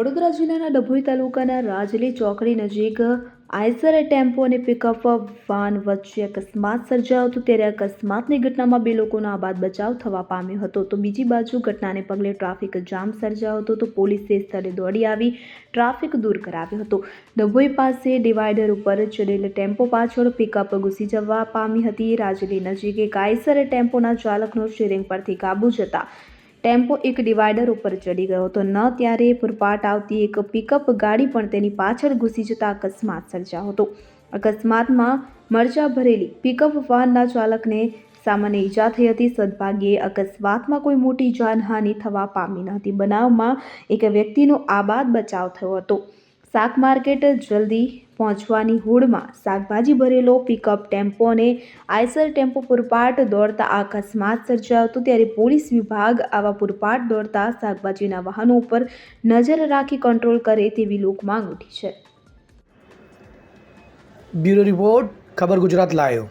વડોદરા જિલ્લાના ડભોઈ તાલુકાના રાજલી ચોકડી નજીક આઈસર ટેમ્પો અને પિકઅપ વાન વચ્ચે અકસ્માત સર્જાયો હતો. ત્યારે અકસ્માતની ઘટનામાં બે લોકોનો આબાદ બચાવ થવા પામ્યો હતો. તો બીજી બાજુ ઘટનાને પગલે ટ્રાફિક જામ સર્જાયો હતો. તો પોલીસે સ્થળે દોડી આવી, ટ્રાફિક દૂર કરાવ્યો હતો. ડભોઈ પાસે ડિવાઈડર ઉપર ચડેલ ટેમ્પો પાછળ પિકઅપ ઘૂસી જવા પામી હતી. રાજલી નજીક એક આઈસર ટેમ્પોના ચાલકનો સ્ટીરિંગ પરથી કાબુ જતા ટેમ્પો એક ડિવાઈડર ઉપર ચડી ગયો હતો. ન ત્યારે ફૂરપાટ આવતી એક પિકઅપ ગાડી પણ તેની પાછળ ઘૂસી જતા અકસ્માત સર્જાયો હતો. અકસ્માતમાં મરચા ભરેલી પિકઅપ વાનના ચાલકને સામાન્ય ઈજા થઈ હતી. સદભાગ્યે અકસ્માતમાં કોઈ મોટી જાનહાનિ થવા પામી ન હતી. બનાવમાં એક વ્યક્તિનો આબાદ બચાવ થયો હતો. શાક માર્કેટ જલ્દી પહોંચવાની હોડમાં શાકભાજી ભરેલો પિકઅપ ટેમ્પો અને આઈસર ટેમ્પો પૂરપાટ દોડતા અકસ્માત સર્જાયો હતો ત્યારે પોલીસ વિભાગ આવા પૂરપાટ દોડતા શાકભાજીના વાહનો ઉપર નજર રાખી કંટ્રોલ કરે તેવી લોક માંગ ઉઠી છે. બ્યુરો રિપોર્ટ, ખબર ગુજરાત લાયો